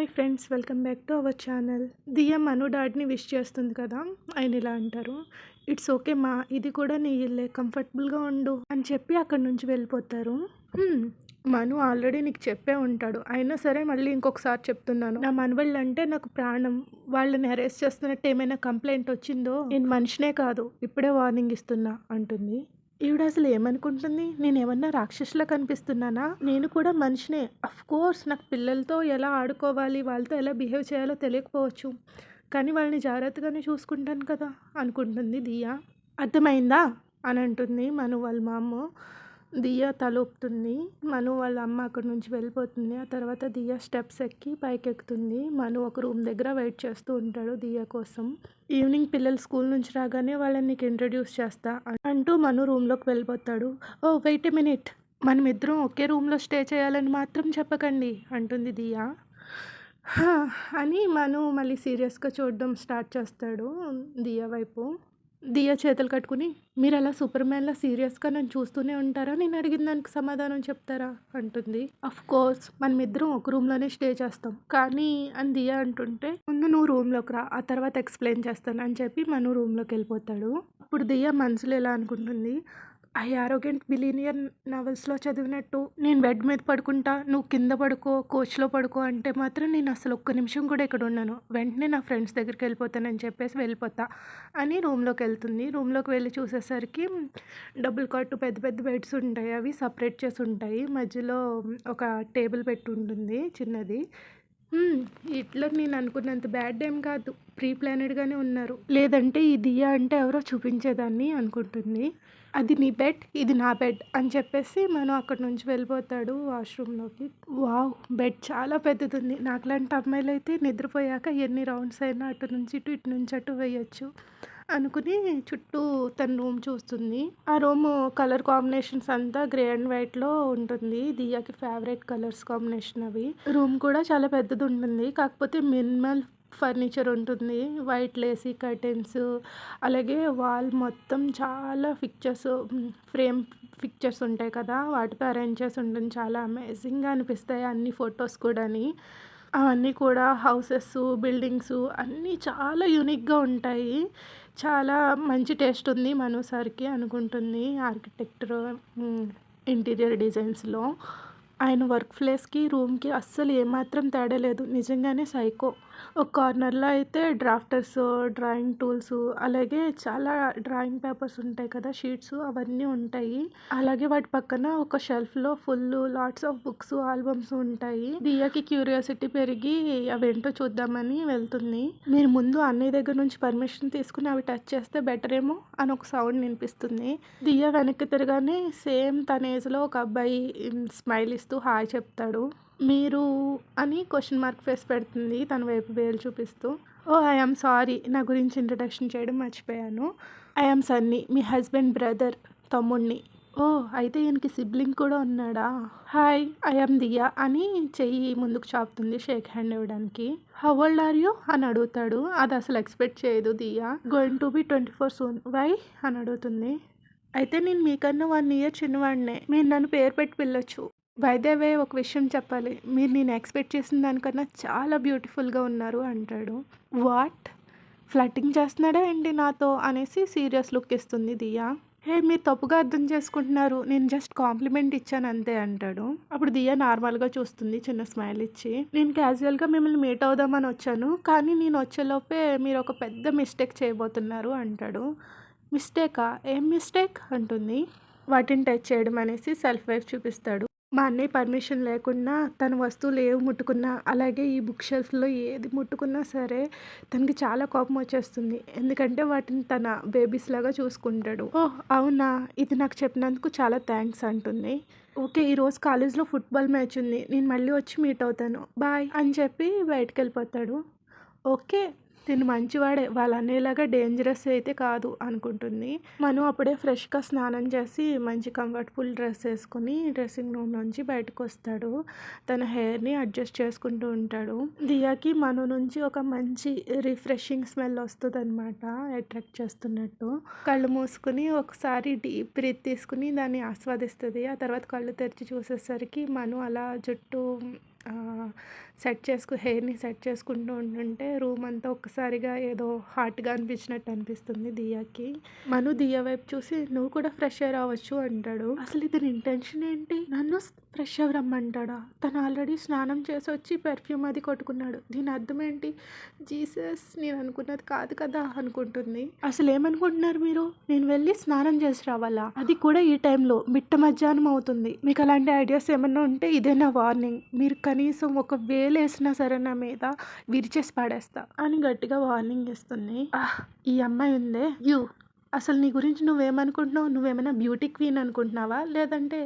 Hi friends welcome back to our channel. Diya Manu డాడ్ని wish చేస్తుంది కదా ఆయన ఇలా అంటారు. ఇట్స్ ఓకే మా ఇది కూడా నీ ఇల్లే కంఫర్టబుల్గా ఉండు అని చెప్పి అక్కడి నుంచి వెళ్ళిపోతారు. మను ఆల్రెడీ నీకు చెప్పే ఉంటాడు. అయినా సరే మళ్ళీ ఇంకొకసారి చెప్తున్నాను. నా మనవళ్ళు అంటే నాకు ప్రాణం. వాళ్ళని అరెస్ట్ చేస్తున్నట్టు ఏమైనా కంప్లైంట్ వచ్చిందో నేను మనిషినే కాదు. ఇప్పుడే వార్నింగ్ ఇస్తున్నా అంటుంది. ఈవిడ అసలు ఏమనుకుంటుంది? నేను ఏమన్నా రాక్షసులా కనిపిస్తున్నానా? నేను కూడా మనిషినే. అఫ్ కోర్స్ నాకు పిల్లలతో ఎలా ఆడుకోవాలి వాళ్ళతో ఎలా బిహేవ్ చేయాలో తెలియకపోవచ్చు. కానీ వాళ్ళని జాగ్రత్తగానే చూసుకుంటాను కదా అనుకుంటుంది దియా. అర్థమైందా? అని అంటుంది మను వాళ్ళ మా అమ్మ దియా తలుపుతుంది. మను వాళ్ళ అమ్మ అక్కడి నుంచి వెళ్ళిపోతుంది. ఆ తర్వాత దియా స్టెప్స్ ఎక్కి పైకి ఎక్కుతుంది మను ఒక రూమ్ దగ్గర వెయిట్ చేస్తూ ఉంటాడు దియా కోసం. ఈవినింగ్ పిల్లలు స్కూల్ నుంచి రాగానే వాళ్ళని నీకు ఇంట్రడ్యూస్ చేస్తా అంటూ మను రూమ్లోకి వెళ్ళిపోతాడు. Oh wait a minute. మనం ఇద్దరం ఒకే రూమ్లో స్టే చేయాలని మాత్రం చెప్పకండి అంటుంది దియా. అని మను మళ్ళీ సీరియస్గా చూడడం స్టార్ట్ చేస్తాడు దియా వైపు. దియా చేతులు కట్టుకుని మీరు అలా సూపర్ మ్యాన్లా సీరియస్గా నన్ను చూస్తూనే ఉంటారా? నేను అడిగిన దానికి సమాధానం చెప్తారా? అంటుంది. అఫ్ కోర్స్ మనమిద్దరం ఒక రూమ్లోనే స్టే చేస్తాం. కానీ అని దియా అంటుంటే ముందు నువ్వు రూమ్లోకి రా ఆ తర్వాత ఎక్స్ప్లెయిన్ చేస్తాను అని చెప్పి మను రూమ్లోకి వెళ్ళిపోతాడు. అప్పుడు దియా మనసులో ఎలా అనుకుంటుంది? ఐ ఆరోగెంట్ బిలీనియర్ నవల్స్లో చదివినట్టు నేను బెడ్ మీద పడుకుంటా నువ్వు కింద పడుకో కోచ్లో పడుకో అంటే మాత్రం నేను అసలు ఒక్క నిమిషం కూడా ఇక్కడ ఉన్నాను వెంటనే నా ఫ్రెండ్స్ దగ్గరికి వెళ్ళిపోతానని చెప్పేసి వెళ్ళిపోతా అని రూమ్లోకి వెళ్తుంది. రూమ్లోకి వెళ్ళి చూసేసరికి డబుల్ కాట్ పెద్ద పెద్ద బెడ్స్ ఉంటాయి. అవి సపరేట్ చేసి ఉంటాయి. మధ్యలో ఒక టేబుల్ పెట్టి ఉంటుంది చిన్నది. హిట్లర్ నేను అనుకున్నంత బ్యాడ్ ఏం కాదు. ప్రీ ప్లానెడ్గానే ఉన్నారు. లేదంటే ఈ దియా అంటే ఎవరో చూపించేదాన్ని అనుకుంటుంది. అది నీ బెడ్ ఇది నా బెడ్ అని చెప్పేసి మనం అక్కడి నుంచి వెళ్ళిపోతాడు వాష్రూమ్లోకి వావ్ బెడ్ చాలా పెద్దది ఉంది నాకులాంటి అమ్మాయిలు అయితే నిద్రపోయాక ఎన్ని రౌండ్స్ అయినా అటు నుంచి ఇటు ఇటు నుంచి అటు వేయచ్చు. అనుకుని చుట్టూ తన రూమ్ చూస్తుంది. ఆ రూమ్ కలర్ కాంబినేషన్స్ అంతా గ్రే అండ్ వైట్లో ఉంటుంది. దియాకి ఫేవరెట్ కలర్స్ కాంబినేషన్ అవి. రూమ్ కూడా చాలా పెద్దది ఉంటుంది. కాకపోతే మినిమల్ ఫర్నిచర్ ఉంటుంది. వైట్ లేసీ కర్టెన్స్ అలాగే వాల్ మొత్తం చాలా పిక్చర్స్ ఫ్రేమ్ పిక్చర్స్ ఉంటాయి కదా. వాటితో అరేంజ్ చేసి ఉంటుంది చాలా అమేజింగ్గా అనిపిస్తాయి అన్ని ఫొటోస్ కూడాని. అవన్నీ కూడా హౌసెస్ బిల్డింగ్స్ అన్నీ చాలా యూనిక్గా ఉంటాయి. చాలా మంచి టేస్ట్ ఉంది మను సార్కి అనుకుంటుంది ఆర్కిటెక్టర్ ఇంటీరియర్ డిజైన్స్లో. ఆయన వర్క్ ప్లేస్కి రూమ్కి అస్సలు ఏమాత్రం తేడా లేదు. నిజంగానే సైకో. ఒక కార్నర్లో అయితే డ్రాఫ్టర్స్ డ్రాయింగ్ టూల్స్ అలాగే చాలా డ్రాయింగ్ పేపర్స్ ఉంటాయి కదా షీట్స్ అవన్నీ ఉంటాయి. అలాగే వాటి పక్కన ఒక షెల్ఫ్లో full lots of books albums ఉంటాయి. దియాకి క్యూరియాసిటీ పెరిగి అవేంటో చూద్దామని వెళ్తుంది. మీరు ముందు అన్నయ్య దగ్గర నుంచి పర్మిషన్ తీసుకుని అవి టచ్ చేస్తే బెటర్ ఏమో అని ఒక సౌండ్ వినిపిస్తుంది. దియా వెనక్కి తిరగానే సేమ్ తన ఏజ్లో ఒక అబ్బాయి స్మైల్ ఇస్తూ హాయ్ చెప్తాడు. మీరు అని క్వశ్చన్ మార్క్ ఫేస్ పెడుతుంది తన వైపు వేలు చూపిస్తూ. ఓ ఐఎమ్ సారీ నా గురించి ఇంట్రడక్షన్ చేయడం మర్చిపోయాను. ఐఎమ్ సన్నీ మీ హస్బెండ్ బ్రదర్ తమ్ముడిని ఓ అయితే ఈయనకి సిబ్లింగ్ కూడా ఉన్నాడా? హాయ్ ఐఎమ్ దియా అని చెయ్యి ముందుకు చాపుతుంది షేక్ హ్యాండ్ ఇవ్వడానికి. హౌ ఓల్డ్ ఆర్ యూ అని అడుగుతాడు. అది అసలు ఎక్స్పెక్ట్ చేయదు Diya going to be twenty four soon why అని అడుగుతుంది. అయితే నేను మీకన్నా వన్ ఇయర్ చిన్నవాడినే. మీరు నన్ను పేరు పెట్టి పిల్లొచ్చు. వే ఒక విషయం చెప్పాలి. మీరు నేను ఎక్స్పెక్ట్ చేసిన దానికన్నా చాలా బ్యూటిఫుల్గా ఉన్నారు అంటాడు. వాట్? ఫ్లటింగ్ చేస్తున్నాడా ఏంటి నాతో? అనేసి సీరియస్ లుక్ ఇస్తుంది దియా. హే మీరు తప్పుగా అర్థం చేసుకుంటున్నారు. నేను జస్ట్ కాంప్లిమెంట్ ఇచ్చాను అంతే అంటాడు. అప్పుడు దియా నార్మల్గా చూస్తుంది చిన్న స్మైల్ ఇచ్చి. నేను క్యాజువల్గా మిమ్మల్ని మీట్ అవుదామని వచ్చాను. కానీ నేను వచ్చేలోపే మీరు ఒక పెద్ద మిస్టేక్ చేయబోతున్నారు అంటాడు. మిస్టేకా? ఏం మిస్టేక్? అంటుంది. వాటిని టచ్ చేయడం అనేసి సెల్ఫ్ వైఫ్ చూపిస్తాడు. మా అన్నయ్య పర్మిషన్ లేకుండా తన వస్తువులు ఏవి ముట్టుకున్నా అలాగే ఈ బుక్ షెల్ఫ్లో ఏది ముట్టుకున్నా సరే తనకి చాలా కోపం వచ్చేస్తుంది. ఎందుకంటే వాటిని తన బేబీస్ లాగా చూసుకుంటాడు. ఓహ్! అవునా? ఇది నాకు చెప్పినందుకు చాలా థ్యాంక్స్ అంటుంది. ఓకే ఈరోజు కాలేజ్లో ఫుట్బాల్ మ్యాచ్ ఉంది. నేను మళ్ళీ వచ్చి మీట్ అవుతాను. బాయ్ అని చెప్పి బయటకు వెళ్ళిపోతాడు. ఓకే తిను మంచివాడే వాళ్ళ అనేలాగా డేంజరస్ అయితే కాదు అనుకుంటుంది. మను అప్పుడే ఫ్రెష్గా స్నానం చేసి మంచి కంఫర్టబుల్ డ్రెస్ వేసుకుని డ్రెస్సింగ్ రూమ్ నుంచి బయటకు వస్తాడు తన హెయిర్ని అడ్జస్ట్ చేసుకుంటూ ఉంటాడు. దియాకి మను నుంచి ఒక మంచి రిఫ్రెషింగ్ స్మెల్ వస్తుంది అనమాట అట్రాక్ట్ చేస్తున్నట్టు. కళ్ళు మూసుకుని ఒకసారి డీప్ బ్రీత్ తీసుకుని దాన్ని ఆస్వాదిస్తుంది. ఆ తర్వాత కళ్ళు తెరిచి చూసేసరికి మను అలా జుట్టు సెట్ చేసుకు హెయిర్‌ని సెట్ చేసుకుంటూ ఉంటుంటే రూమ్ అంతా ఒక్కసారిగా ఏదో హాట్‌గా అనిపించినట్టు అనిపిస్తుంది దియాకి. మను దియా వైపు చూసి "నువ్వు కూడా ఫ్రెష్ ఎయిర్ రావచ్చు" అంటాడు. అసలు ఇతని ఇంటెన్షన్ ఏంటి? నన్ను ఫ్రెష్ అవ్వి రమ్మంటాడా? తను ఆల్రెడీ స్నానం చేసి వచ్చి పెర్ఫ్యూమ్ అది కొట్టుకున్నాడు. దీని అర్థం ఏంటి? జీసస్ నేను అనుకున్నది కాదు కదా అనుకుంటుంది. అసలు ఏమనుకుంటున్నారు మీరు? నేను వెళ్ళి స్నానం చేసి రావాలా? అది కూడా ఈ టైంలో మిట్ట మధ్యాహ్నం అవుతుంది. మీకు అలాంటి ఐడియాస్ ఏమన్నా ఉంటే ఇదే నా వార్నింగ్. మీరు కనీసం ఒక వే వేలేసినా సరే నా మీద విరిచేసి పడేస్తా అని గట్టిగా వార్నింగ్ ఇస్తుంది. ఈ అమ్మాయి ఉందే యూ అసలు నీ గురించి నువ్వేమనుకుంటున్నావు? నువ్వేమైనా బ్యూటీ క్వీన్ అనుకుంటున్నావా? లేదంటే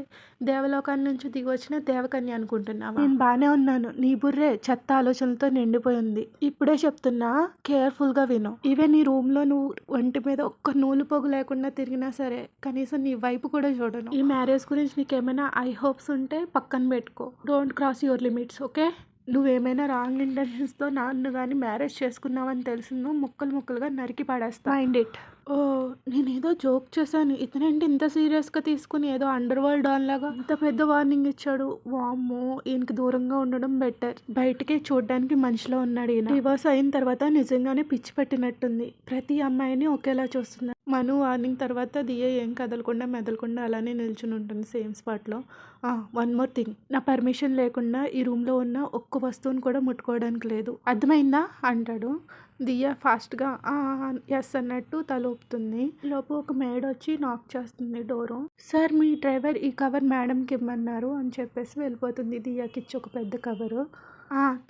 దేవలోకం నుంచి దిగొచ్చిన దేవకన్య అనుకుంటున్నావా? నేను బానే ఉన్నాను. నీ బుర్రే చెత్త ఆలోచనలతో నిండిపోయి ఉంది. ఇప్పుడే చెప్తున్నా కేర్‌ఫుల్‌గా విను. ఈవెన్ నీ రూమ్‌లో నువ్వు ఒంటి మీద ఒక్క నూలు పోగు లేకుండా తిరిగినా సరే కనీసం నీ వైపు కూడా చూడను. ఈ మ్యారేజ్ గురించి నీకేమైనా ఐ హోప్స్ ఉంటే పక్కన పెట్టుకో. Don't cross your limits okay? నువ్వేమైనా రాంగ్ ఇంటెన్షన్స్‌తో నన్ను గాని మ్యారేజ్ చేసుకున్నావని తెలిసిందో ముక్కలు ముక్కలుగా నరికి పడేస్తా. Mind it. ఓహ్! నేనేదో జోక్ చేశాను. ఇతనేంటి ఇంత సీరియస్‌గా తీసుకొని ఏదో అండర్ వరల్డ్ లాగా ఇంత పెద్ద వార్నింగ్ ఇచ్చాడు. వామ్మో! ఈయనకి దూరంగా ఉండడం బెటర్. బయటికి చూడ్డానికి మనిషిలా ఉన్నాడు ఈయన. డివోర్స్ అయిన తర్వాత నిజంగానే పిచ్చి పట్టినట్టుంది. ప్రతి అమ్మాయిని ఒకేలా చూస్తుంది. మను వార్నింగ్ తర్వాత దియ ఏం కదలకుండా మెదలకుండా అలానే నిల్చుని ఉంటుంది సేమ్ స్పాట్‌లో. One more thing. నా పర్మిషన్ లేకుండా ఈ రూమ్‌లో ఉన్న ఒక్క వస్తువుని కూడా ముట్టుకోవడానికి లేదు. అర్థమైందా? అంటాడు. దియ ఫాస్ట్‌గా ఎస్ అన్నట్టు తల ఊపుతుంది. ఒక మేడ్ వచ్చి నాక్ చేస్తుంది డోరు. సార్ మీ డ్రైవర్ ఈ కవర్ మేడంకి ఇమ్మన్నారు అని చెప్పేసి వెళ్ళిపోతుంది. దియాకిచ్చి ఒక పెద్ద కవరు.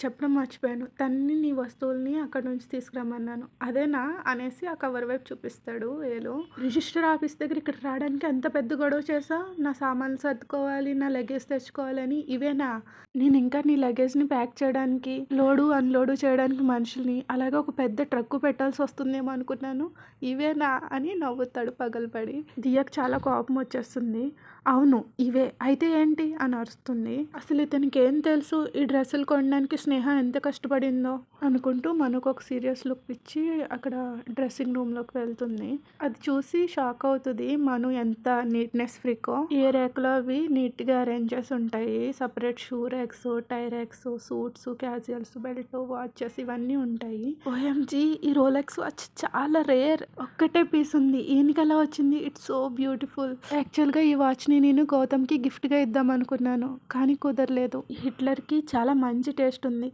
చెప్పడం మర్చిపోయాను. తన్ని నీ వస్తువుల్ని అక్కడి నుంచి తీసుకురమ్మన్నాను. అదేనా? అనేసి ఆ కవర్ వైపు చూపిస్తాడు ఏలో రిజిస్టర్ ఆఫీస్ దగ్గర ఇక్కడికి రావడానికి ఎంత పెద్ద గొడవ చేసా నా సామాన్లు సర్దుకోవాలి, నా లగేజ్ తెచ్చుకోవాలని ఇవేనా? నేను ఇంకా నీ లగేజ్‌ని ప్యాక్ చేయడానికి, లోడు, అన్‌లోడు చేయడానికి మనుషుల్ని, అలాగే ఒక పెద్ద ట్రక్కు పెట్టాల్సి వస్తుందేమో అనుకున్నాను. ఇవేనా? అని నవ్వుతాడు పగలపడి దియకు చాలా కోపం వచ్చేస్తుంది. అవును ఇవే. అయితే ఏంటి? అని అరుస్తుంది. అసలు ఇతనికి ఏం తెలుసు ఈ డ్రెస్సులు కొనడానికి స్నేహ ఎంత కష్టపడిందో అనుకుంటూ మనకు ఒక సీరియస్ లుక్ ఇచ్చి అక్కడ డ్రెస్సింగ్ రూమ్‌లోకి వెళ్తుంది. అది చూసి షాక్ అవుతుంది మను ఎంత నీట్‌నెస్ ఫ్రీకో. ఏ ర్యాక్‌లో అవి నీట్‌గా అరేంజ్ చేసి ఉంటాయి. Separate shoe racks, tie racks, suits, casuals, belt, watches ఇవన్నీ ఉంటాయి. ఓఎంజీ! ఈ రోలెక్స్ వాచ్ చాలా రేర్. ఒక్కటే పీస్ ఉంది. ఈయనకెలా వచ్చింది? It's so beautiful. యాక్చువల్‌గా ఈ వాచ్‌ని నేను గౌతమ్‌కి గిఫ్ట్‌గా ఇద్దామనుకున్నాను. కానీ కుదరలేదు. హిట్లర్‌కి చాలా మంచి టేస్ట్ ఉంది.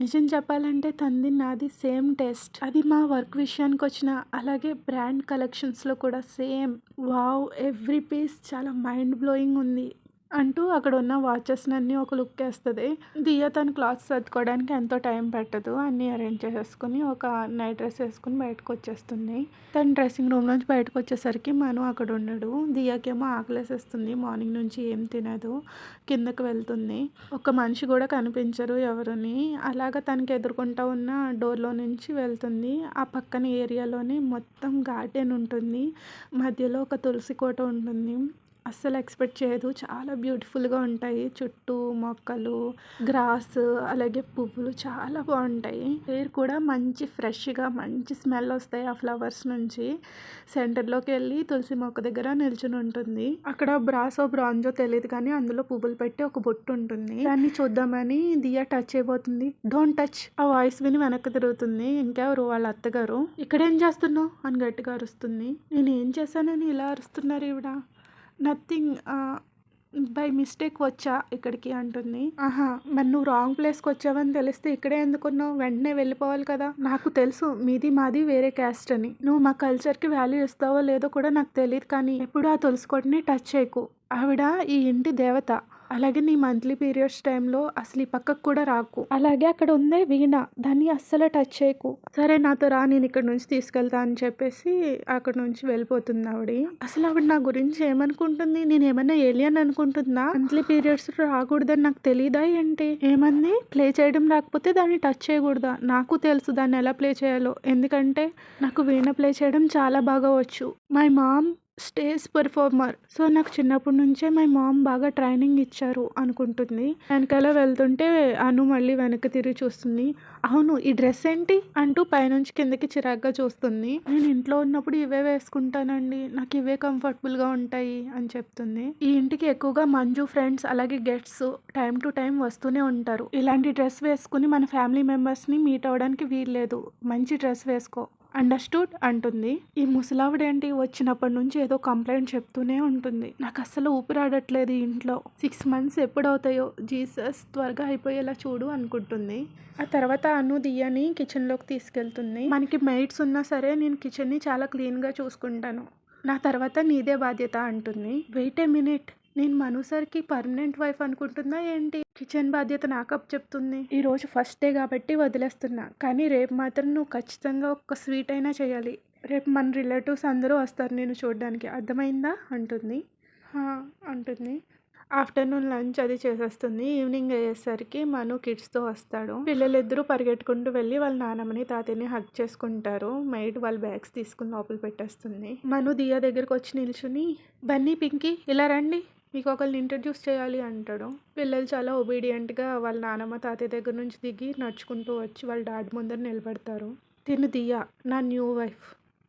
నిజం చెప్పాలంటే తంది నాది సేమ్ టేస్ట్. అది మా వర్క్ విషయానికి వచ్చిన అలాగే బ్రాండ్ కలెక్షన్స్‌లో కూడా సేమ్. వావ్! ఎవ్రీ పీస్ చాలా మైండ్ బ్లోయింగ్ ఉంది. అంటూ అక్కడ ఉన్న వాచెస్‌నన్నీ ఒక లుక్ వేస్తుంది దియ తన క్లాత్స్ సర్దుకోవడానికి ఎంతో టైం పెట్టదు అన్నీ అరేంజ్ చేసేసుకుని ఒక నైట్ డ్రెస్ ఏసుకొని బయటకొచ్చేస్తుంది. తను డ్రెస్సింగ్ రూమ్ నుంచి బయటకొచ్చేసరికి మను అక్కడ ఉండడు. దియాకేమో ఆకలేసేస్తుంది. మార్నింగ్ నుంచి ఏం తినదు. కిందకు వెళ్తుంది. ఒక మనిషి కూడా కనిపించరు ఎవరుని. అలాగా తనకి ఎదుర్కొంటా ఉన్న డోర్‌లో నుంచి వెళ్తుంది. ఆ పక్కన ఏరియాలోనే మొత్తం గార్డెన్ ఉంటుంది. మధ్యలో ఒక తులసి కోట ఉంటుంది. అస్సలు ఎక్స్‌పెక్ట్ చేయదు. చాలా బ్యూటిఫుల్‌గా ఉంటాయి. చుట్టూ మొక్కలు, గ్రాస్ అలాగే పువ్వులు చాలా బాగుంటాయి ఎయిర్ కూడా మంచి ఫ్రెష్‌గా మంచి స్మెల్ వస్తాయి ఆ ఫ్లవర్స్ నుంచి. సెంటర్‌లోకి వెళ్ళి తులసి మొక్క దగ్గర నిల్చుని ఉంటుంది. అక్కడ బ్రాసో, బ్రాంజో తెలియదు కానీ అందులో పువ్వులు పెట్టి ఒక బొట్టు ఉంటుంది. దాన్ని చూద్దామని దియా టచ్ అయిపోతుంది డోంట్ టచ్ ఆ వాయిస్ విని వెనక్కి తిరుగుతుంది. ఇంకెవరు వాళ్ళ అత్తగారు. ఇక్కడేం చేస్తున్నావు? అని గట్టిగా అరుస్తుంది. నేను ఏం చేశానని ఇలా అరుస్తున్నారు ఇవిడ నథింగ్ బై మిస్టేక్ వచ్చా ఇక్కడికి అంటుంది. ఆహా! మరి నువ్వు రాంగ్ ప్లేస్‌కి వచ్చావని తెలిస్తే ఇక్కడే ఎందుకున్నావు? వెంటనే వెళ్ళిపోవాలి కదా! నాకు తెలుసు మీది మాది వేరే క్యాస్ట్ అని. నువ్వు మా కల్చర్‌కి వాల్యూ ఇస్తావో లేదో కూడా నాకు తెలియదు కానీ ఎప్పుడు ఆ తులసి టచ్ చేయకు. ఆవిడ ఈ ఇంటి దేవత. అలాగే నీ మంత్లీ పీరియడ్స్ టైంలో అసలు ఈ పక్కకు కూడా రాకు. అలాగే అక్కడ ఉందే వీణ. దాన్ని అస్సలు టచ్ చేయకు. సరే నాతో రా నేను ఇక్కడ నుంచి తీసుకెళ్తా అని చెప్పేసి అక్కడి నుంచి వెళ్ళిపోతుంది ఆవిడ అసలు ఆవిడ నా గురించి ఏమనుకుంటుంది? నేను ఏమైనా ఏలియన్ అనుకుంటుందా? మంత్లీ పీరియడ్స్ రాకూడదని నాకు తెలియదా ఏంటి? ఏమంది? ప్లే చేయడం రాకపోతే దాన్ని టచ్ చేయకూడదా? నాకు తెలుసు దాన్ని ఎలా ప్లే చేయాలో. ఎందుకంటే నాకు వీణ ప్లే చేయడం చాలా బాగా వచ్చు. My mom stage performer. So నాకు చిన్నప్పటి నుంచే మై మామ్ బాగా ట్రైనింగ్ ఇచ్చారు అనుకుంటుంది. వెనకాల వెళ్తుంటే అను మళ్ళీ వెనక్కి తిరిగి చూస్తుంది. అవును ఈ డ్రెస్ ఏంటి? అంటూ పైనుంచి కిందకి చిరాగ్గా చూస్తుంది. నేను ఇంట్లో ఉన్నప్పుడు ఇవే వేసుకుంటానండి. నాకు ఇవే కంఫర్టబుల్గా ఉంటాయి అని చెప్తుంది. ఈ ఇంటికి ఎక్కువగా మంజు ఫ్రెండ్స్ అలాగే గెట్స్ టైం టు టైం వస్తూనే ఉంటారు. ఇలాంటి డ్రెస్ వేసుకుని మన ఫ్యామిలీ మెంబర్స్ని మీట్ అవ్వడానికి వీల్లేదు. మంచి డ్రెస్ వేసుకో. అండర్స్టూడ్ అంటుంది. ఈ ముసలావిడేంటి? వచ్చినప్పటి నుంచి ఏదో కంప్లైంట్ చెప్తూనే ఉంటుంది. నాకు అస్సలు ఊపిరాడట్లేదు ఇంట్లో. Six months ఎప్పుడవుతాయో? జీసస్ త్వరగా అయిపోయేలా చూడు అనుకుంటుంది. ఆ తర్వాత అను దియ్యని కిచెన్లోకి తీసుకెళ్తుంది. మనకి మెయిడ్స్ ఉన్నా సరే నేను కిచెన్ని చాలా క్లీన్గా చూసుకుంటాను. నా తర్వాత నీదే బాధ్యత అంటుంది. Wait a minute. నేను మను సార్కి పర్మనెంట్ వైఫ్ అనుకుంటుందా ఏంటి? కిచెన్ బాధ్యత నాకు అప్ చెప్తుంది. ఈ రోజు ఫస్ట్ డే కాబట్టి వదిలేస్తున్నా. కానీ రేపు మాత్రం నువ్వు ఖచ్చితంగా ఒక్క స్వీట్ అయినా చేయాలి. రేపు మన రిలేటివ్స్ అందరూ వస్తారు నేను చూడడానికి. అర్థమైందా? అంటుంది. అంటుంది. ఆఫ్టర్నూన్ లంచ్ అది చేసేస్తుంది. ఈవినింగ్ అయ్యేసరికి మను కిడ్స్తో వస్తాడు. పిల్లలిద్దరూ పరిగెట్టుకుంటూ వెళ్ళి వాళ్ళ నాన్నమ్మని తాతయ్యని హక్ చేసుకుంటారు. మైడ్ వాళ్ళ బ్యాగ్స్ తీసుకుని లోపల పెట్టేస్తుంది. మను దియా దగ్గరకు వచ్చి నిల్చుని బన్నీ పింకీ ఇలా రండి. మీకు ఒకరిని ఇంట్రడ్యూస్ చేయాలి అంటాడు. పిల్లలు చాలా ఒబీడియంట్గా వాళ్ళ నానమ్మ తాతయ్య దగ్గర నుంచి దిగి నడుచుకుంటూ వచ్చి వాళ్ళ డాడీ ముందర నిలబడతారు. తిను దియా నా న్యూ వైఫ్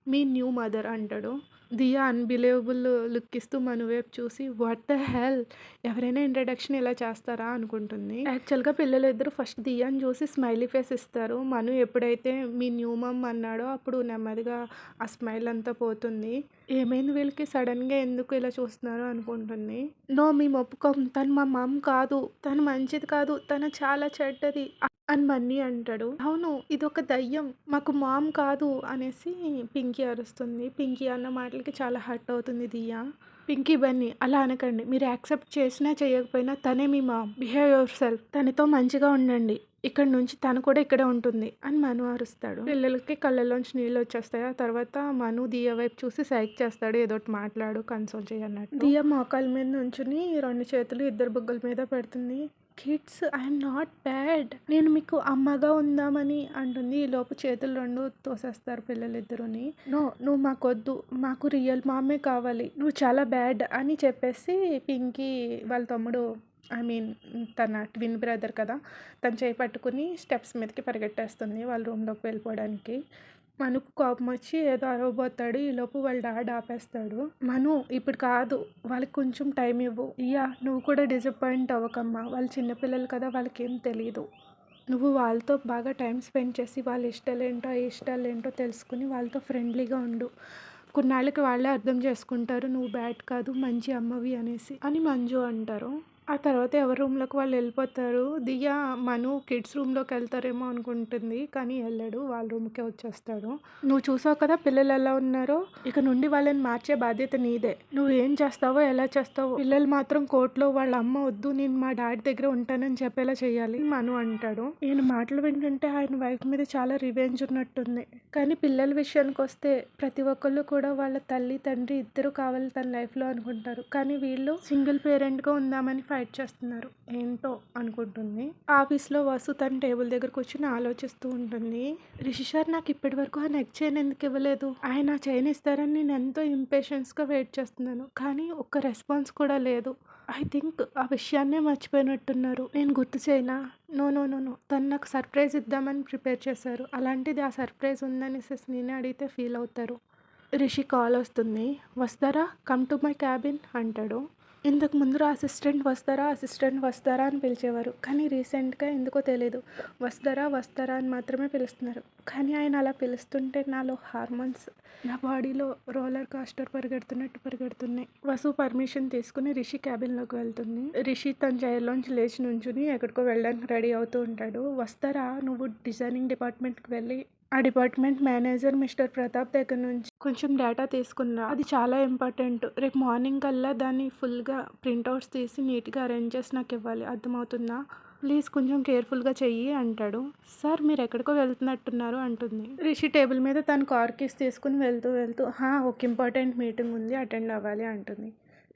మీ న్యూ మదర్ అంటాడు. దియా అన్బిలీవబుల్ లుక్ ఇస్తూ మన వైపు చూసి వాట్ ద హెల్? ఎవరైనా ఇంట్రడక్షన్ ఇలా చేస్తారా? అనుకుంటుంది. యాక్చువల్గా పిల్లలు ఇద్దరు ఫస్ట్ దియాని చూసి స్మైలీ ఫేస్ ఇస్తారు. మను ఎప్పుడైతే మీ న్యూ మమ్ అన్నాడో అప్పుడు నెమ్మదిగా ఆ స్మైల్ అంతా పోతుంది. ఏమైంది వీళ్ళకి? సడన్గా ఎందుకు ఇలా చూస్తున్నారు? అనుకుంటుంది. నో మేము ఒప్పుకోం. తను మా మమ్ కాదు. తను మంచిది కాదు. తను చాలా చెడ్డది. అని బన్నీ అంటాడు. అవును ఇదొక దయ్యం. మాకు మామ్ కాదు అనేసి పింకీ అరుస్తుంది. పింకీ అన్న మాటలకి చాలా హర్ట్ అవుతుంది దియా. పింకీ బన్నీ అలా అనకండి. మీరు యాక్సెప్ట్ చేసినా చేయకపోయినా తనే మీ మామ్. Behave yourself. తనతో మంచిగా ఉండండి. ఇక్కడ నుంచి తను కూడా ఇక్కడే ఉంటుంది అని మను అరుస్తాడు. పిల్లలకి కళ్ళలోంచి నీళ్ళు వచ్చేస్తాయి. ఆ తర్వాత మను దియ వైపు చూసి సైక్ చేస్తాడు. ఏదో మాట్లాడు కన్సోల్ చేయన్నట్టు. దియ మోకాల మీద నుంచుని రెండు చేతులు ఇద్దరు బుగ్గల మీద పెడుతుంది. Kids I'm not bad. నేను మీకు అమ్మగా ఉందామని అంటుంది. ఈ లోపు చేతులు రెండు తోసేస్తారు పిల్లలిద్దరుని. నో నువ్వు మాకొద్దు. మాకు రియల్ మామే కావాలి. నువ్వు చాలా బ్యాడ్ అని చెప్పేసి పింకీ వాళ్ళ తమ్ముడు ఐ మీన్ తన ట్విన్ బ్రదర్ కదా తను చేయి పట్టుకుని స్టెప్స్ మీదకి పరిగెట్టేస్తుంది వాళ్ళ రూమ్లోకి వెళ్ళిపోవడానికి. మనుకు కోపం వచ్చి ఏదో అరవబోతాడు ఈలోపు వాళ్ళ డాడ్ ఆపేస్తాడు. మను ఇప్పుడు కాదు వాళ్ళకి కొంచెం టైం ఇవ్వు. ఇయ్యా నువ్వు కూడా డిసప్పాయింట్ అవ్వకమ్మా. వాళ్ళు చిన్నపిల్లలు కదా వాళ్ళకేం తెలియదు నువ్వు వాళ్ళతో బాగా టైం స్పెండ్ చేసి వాళ్ళ ఇష్టాలు ఏంటో ఇష్టాలు ఏంటో తెలుసుకుని వాళ్ళతో ఫ్రెండ్లీగా ఉండు. కొన్నాళ్ళకి వాళ్ళే అర్థం చేసుకుంటారు నువ్వు బ్యాడ్ కాదు మంచి అమ్మవి అనేసి అని మంజు అంటారు. ఆ తర్వాత ఎవరి రూమ్లోకి వాళ్ళు వెళ్ళిపోతారు? దియా మను కిడ్స్ రూమ్లోకి వెళ్తారేమో అనుకుంటుంది. కానీ వెళ్ళాడు. వాళ్ళ రూమ్కే వచ్చేస్తాడు. నువ్వు చూసావు కదా పిల్లలు ఎలా ఉన్నారో? ఇక నుండి వాళ్ళని మార్చే బాధ్యత నీదే. నువ్వు ఏం చేస్తావో ఎలా చేస్తావో? పిల్లలు మాత్రం కోర్టులో వాళ్ళ అమ్మ వద్దు నేను మా డాడీ దగ్గర ఉంటానని చెప్పేలా చేయాలి. మను అంటాడు. ఈయన మాటలు వింటుంటే ఆయన వైఫ్ మీద చాలా రివెంజ్ ఉన్నట్టుంది. కానీ పిల్లల విషయానికి వస్తే ప్రతి ఒక్కళ్ళు కూడా వాళ్ళ తల్లి తండ్రి ఇద్దరు కావాలి తన లైఫ్లో అనుకుంటారు. కానీ వీళ్ళు సింగిల్ పేరెంట్గా ఉందామని ఫైట్ చేస్తున్నారు. ఏంటో అనుకుంటుంది. ఆఫీస్లో వసు తన టేబుల్ దగ్గర కూర్చుని ఆలోచిస్తూ ఉంటుంది. రిషి సార్ నాకు ఇప్పటి వరకు ఆ నెక్ చైన్ ఎందుకు ఇవ్వలేదు? ఆయన చైన్ ఇస్తారని నేను ఎంతో ఇంపేషెన్స్గా వెయిట్ చేస్తున్నాను. కానీ ఒక్క రెస్పాన్స్ కూడా లేదు. ఐ థింక్ ఆ విషయాన్నే మర్చిపోయినట్టున్నారు. నేను గుర్తు చేయనా? నో నో నో నో తను నాకు సర్ప్రైజ్ ఇద్దామని ప్రిపేర్ చేశారు. అలాంటిది ఆ సర్ప్రైజ్ ఉందనేసి నేనే అడిగితే ఫీల్ అవుతారు. రిషి కాల్ వస్తుంది. వస్తారా? కమ్ టు మై క్యాబిన్ అంటాడు. ఇంతకు ముందు అసిస్టెంట్ వస్తారా అసిస్టెంట్ వస్తారా అని పిలిచేవారు. కానీ రీసెంట్గా ఎందుకో తెలియదు వస్తారా వస్తారా అని మాత్రమే పిలుస్తున్నారు. కానీ ఆయన అలా పిలుస్తుంటే నాలో హార్మోన్స్ నా బాడీలో రోలర్ కాస్టర్ పరిగెడుతున్నట్టు పరిగెడుతున్నాయి. వసు పర్మిషన్ తీసుకుని రిషి క్యాబిన్లోకి వెళ్తుంది. రిషి తన జైల్లోంచి లేచి నుంచుని ఎక్కడికో వెళ్ళడానికి రెడీ అవుతూ ఉంటాడు. వస్తారా? నువ్వు డిజైనింగ్ డిపార్ట్మెంట్కి వెళ్ళి ఆ డిపార్ట్మెంట్ మేనేజర్ మిస్టర్ ప్రతాప్ దగ్గర నుంచి కొంచెం డేటా తీసుకున్నా. అది చాలా ఇంపార్టెంట్ రేపు మార్నింగ్ కల్లా దాన్ని ఫుల్గా ప్రింట్అవుట్స్ తీసి నీట్గా అరేంజ్ చేసి నాకు ఇవ్వాలి. అర్థమవుతుందా? ప్లీజ్ కొంచెం కేర్ఫుల్గా చెయ్యి అంటాడు. సార్ మీరు ఎక్కడికో వెళ్తున్నట్టున్నారు అంటుంది. రిషి టేబుల్ మీద తన కార్ కీస్ తీసుకుని వెళ్తూ వెళ్తూ హా ఒక ఇంపార్టెంట్ మీటింగ్ ఉంది అటెండ్ అవ్వాలి అంటుంది.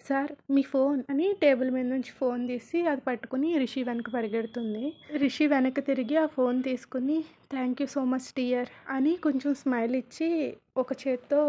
సార్ మీ ఫోన్ అని టేబుల్ మీద నుంచి ఫోన్ తీసి అది పట్టుకుని రిషి వెనక పరిగెడుతుంది. రిషి వెనక్కి తిరిగి ఆ ఫోన్ తీసుకుని thank you so much dear అని కొంచెం స్మైల్ ఇచ్చి ఒక చేత్తో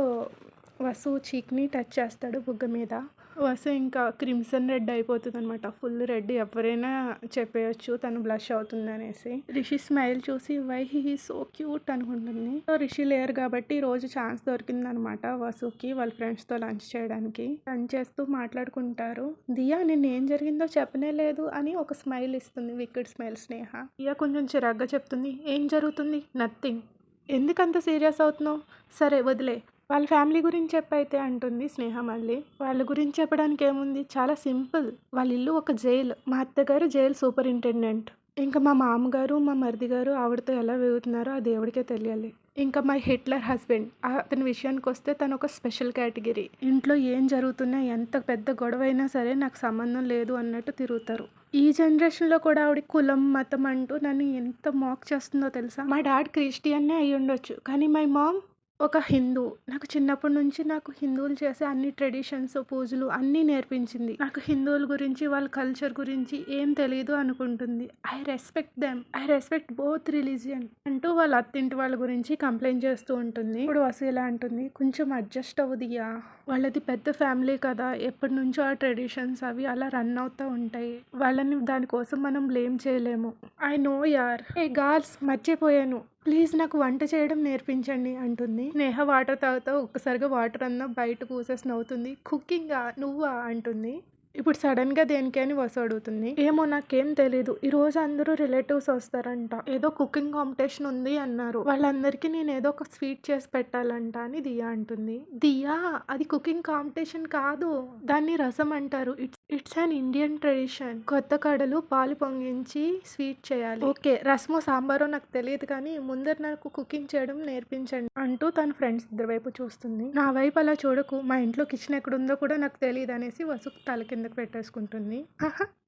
వసు చీక్ని టచ్ చేస్తాడు బుగ్గ మీద. వసు ఇంకా క్రిమ్సన్ రెడ్ అయిపోతుంది అనమాట ఫుల్ రెడ్ ఎవరైనా చెప్పేయచ్చు తను బ్లష్ అవుతుంది అనేసి. రిషి స్మైల్ చూసి వై హీ సో క్యూట్ అనుకుంటుంది. సో రిషి లేరు కాబట్టి ఈ రోజు ఛాన్స్ దొరికింది అనమాట వసుకి వాళ్ళ ఫ్రెండ్స్తో లంచ్ చేయడానికి. లంచ్ చేస్తూ మాట్లాడుకుంటారు. దియా నేను ఏం జరిగిందో చెప్పనే లేదు అని ఒక స్మైల్ ఇస్తుంది వికెడ్ స్మైల్ స్నేహ. దియా కొంచెం చిరాగ్గా చెప్తుంది ఏం జరుగుతుంది? నథింగ్. ఎందుకంత సీరియస్ అవుతున్నావు? సరే వదిలే. వాళ్ళ ఫ్యామిలీ గురించి చెప్పైతే అంటుంది స్నేహ మళ్ళీ వాళ్ళ గురించి చెప్పడానికి ఏముంది? చాలా సింపుల్. వాళ్ళ ఇల్లు ఒక జైలు. మా అత్తగారు జైలు సూపరింటెండెంట్. ఇంకా మా మామగారు మా మరిది గారు ఆవిడతో ఎలా వెగుతున్నారో ఆ దేవుడికే తెలియాలి. ఇంకా మై హిట్లర్ హస్బెండ్. అతని విషయానికి వస్తే తను ఒక స్పెషల్ కేటగిరీ. ఇంట్లో ఏం జరుగుతున్నా ఎంత పెద్ద గొడవ అయినా సరే నాకు సంబంధం లేదు అన్నట్టు తిరుగుతారు. ఈ జనరేషన్లో కూడా ఆవిడ కులం మతం అంటూ నన్ను ఎంత మాక్ చేస్తుందో తెలుసా? మా డాడ్ క్రిస్టియన్నే అయ్యి ఉండొచ్చు కానీ మై మామ్ ఒక హిందూ. నాకు చిన్నప్పటి నుంచి నాకు హిందువులు చేసే అన్ని ట్రెడిషన్స్ పూజలు అన్నీ నేర్పించింది. నాకు హిందువుల గురించి వాళ్ళ కల్చర్ గురించి ఏం తెలియదు అనుకుంటుంది. I respect them. I respect both religion. అంటూ వాళ్ళ అత్తింటి వాళ్ళ గురించి కంప్లైంట్ చేస్తూ ఉంటుంది. ఇప్పుడు వసీలా అంటుంది కొంచెం అడ్జస్ట్ అవుదియా వాళ్ళది పెద్ద ఫ్యామిలీ కదా. ఎప్పటి నుంచో ఆ ట్రెడిషన్స్ అవి అలా రన్ అవుతూ ఉంటాయి. వాళ్ళని దానికోసం మనం బ్లేమ్ చేయలేము. ఐ నో యార్. ఏ గార్ల్స్ మర్చిపోయాను. ప్లీజ్ నాకు వంట చేయడం నేర్పించండి అంటుంది. స్నేహ వాటర్ తాగుతా ఒక్కసారిగా వాటర్ అన్నా బయట కూసేసి నవ్వుతుంది కుకింగా నువ్వా అంటుంది. ఇప్పుడు సడన్గా దేనికి అని వసు అడుగుతుంది. ఏమో నాకేం తెలీదు. ఈ రోజు అందరూ రిలేటివ్స్ వస్తారంట. ఏదో కుకింగ్ కాంపిటీషన్ ఉంది అన్నారు. వాళ్ళందరికీ నేను ఏదో ఒక స్వీట్ చేసి పెట్టాలంట అని దియా అంటుంది. దియా అది కుకింగ్ కాంపిటీషన్ కాదు. దాన్ని రసం అంటారు. It's it's an Indian tradition. కొత్త కడలు పాలు పొంగించి స్వీట్ చేయాలి. ఓకే రసము సాంబారో నాకు తెలియదు కానీ ముందర నాకు కుకింగ్ చేయడం నేర్పించండి అంటూ తన ఫ్రెండ్స్ ఇద్దరు వైపు చూస్తుంది. నా వైపు అలా చూడకు. మా ఇంట్లో కిచెన్ ఎక్కడుందో కూడా నాకు తెలియదు అనేసి వసుకు తలకింది కిందకు పెట్టేసుకుంటుంది?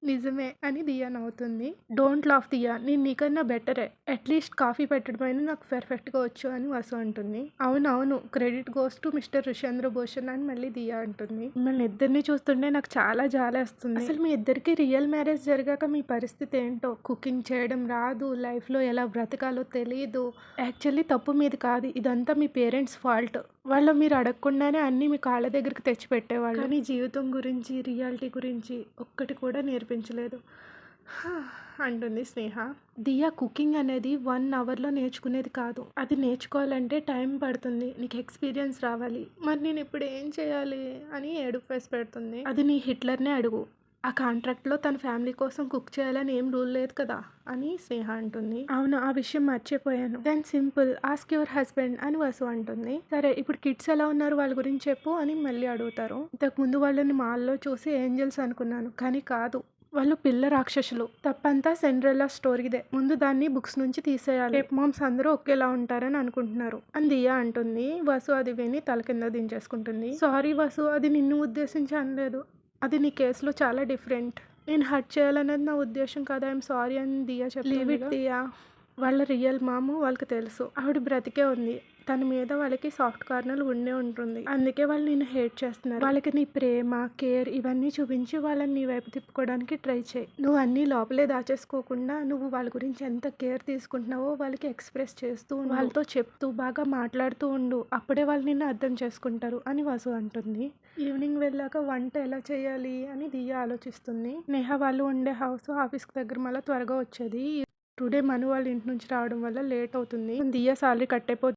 నిజమే అని దియా నవ్వుతుంది. Don't laugh Diya. నేను నీకన్నా బెటరే. అట్లీస్ట్ కాఫీ పెట్టడమైనా నాకు పర్ఫెక్ట్గా వచ్చు అని వసు అంటుంది. అవునవును credit goes to mister Rushendra Bhushan అని మళ్ళీ దియా అంటుంది. మిమ్మల్ని ఇద్దరిని చూస్తుంటే నాకు చాలా జాలేస్తుంది. అసలు మీ ఇద్దరికి రియల్ మ్యారేజ్ జరిగాక మీ పరిస్థితి ఏంటో? కుకింగ్ చేయడం రాదు లైఫ్లో ఎలా బ్రతకాలో తెలియదు యాక్చువల్లీ తప్పు మీది కాదు. ఇదంతా మీ పేరెంట్స్ ఫాల్ట్ వాళ్ళు మీరు అడగకుండానే అన్నీ మీ కాళ్ళ దగ్గరికి తెచ్చి పెట్టేవాళ్ళు కానీ జీవితం గురించి రియాలిటీ గురించి ఒక్కటి కూడా నేర్పించలేదు. అంటుంది స్నేహ. దియా కుకింగ్ అనేది వన్ అవర్లో నేర్చుకునేది కాదు. అది నేర్చుకోవాలంటే టైం పడుతుంది. నీకు ఎక్స్పీరియన్స్ రావాలి. మరి నేను ఇప్పుడు ఏం చేయాలి అని ఏడుపు వేసి పెడుతుంది. అది నీ హిట్లర్నే అడుగు. ఆ కాంట్రాక్ట్లో తన ఫ్యామిలీ కోసం కుక్ చేయాలని ఏం రూల్ లేదు కదా అని స్నేహ అంటుంది. అవును ఆ విషయం మర్చిపోయాను. Then simple ask your husband అని వసు అంటుంది. సరే ఇప్పుడు కిడ్స్ ఎలా ఉన్నారు వాళ్ళ గురించి చెప్పు అని మళ్ళీ అడుగుతారు. ఇంతకు ముందు వాళ్ళని మాల్లో చూసి ఏంజల్స్ అనుకున్నాను కానీ కాదు. వాళ్ళు పిల్ల రాక్షసులు. తప్పంతా సెండ్రెల్లా స్టోరీదే. ముందు దాన్ని బుక్స్ నుంచి తీసేయాలి. రేపు మామ్స్ అందరూ ఒకేలా ఉంటారని అనుకుంటున్నారు అని దియా అంటుంది. వసు అది విని తల కింద దించేసుకుంటుంది. సారీ వసు అది నిన్ను ఉద్దేశించి అనలేదు అది నీ కేసులో చాలా డిఫరెంట్. నేను హర్ట్ చేయాలనేది నా ఉద్దేశం కాదు. ఐఎమ్ సారీ అని దియా చెప్పి లీవ్ ఇట్ దియా. వాళ్ళ రియల్ మాము వాళ్ళకి తెలుసు. ఆవిడ బ్రతికే ఉంది. తన మీద వాళ్ళకి సాఫ్ట్ కార్నర్ ఉండే ఉంటుంది. అందుకే వాళ్ళు నేను హేట్ చేస్తున్నారు. వాళ్ళకి నీ ప్రేమ కేర్ ఇవన్నీ చూపించి వాళ్ళని నీ వైపు తిప్పుకోవడానికి ట్రై చేయి. నువ్వు అన్నీ లోపలే దాచేసుకోకుండా నువ్వు వాళ్ళ గురించి ఎంత కేర్ తీసుకుంటున్నావో వాళ్ళకి ఎక్స్ప్రెస్ చేస్తూ వాళ్ళతో చెప్తూ బాగా మాట్లాడుతూ ఉండు. అప్పుడే వాళ్ళు నిన్ను అర్థం చేసుకుంటారు అని వసు అంటుంది. ఈవినింగ్ వెళ్ళాక వంట ఎలా చేయాలి అని దియ్య ఆలోచిస్తుంది. నేహ వాళ్ళు ఉండే హౌస్ ఆఫీస్కి దగ్గర మళ్ళీ త్వరగా వచ్చేది. టుడే మను వాళ్ళ ఇంటి నుంచి రావడం వల్ల లేట్ అవుతుంది. దియా సాలరీ కట్ అయిపోతుంది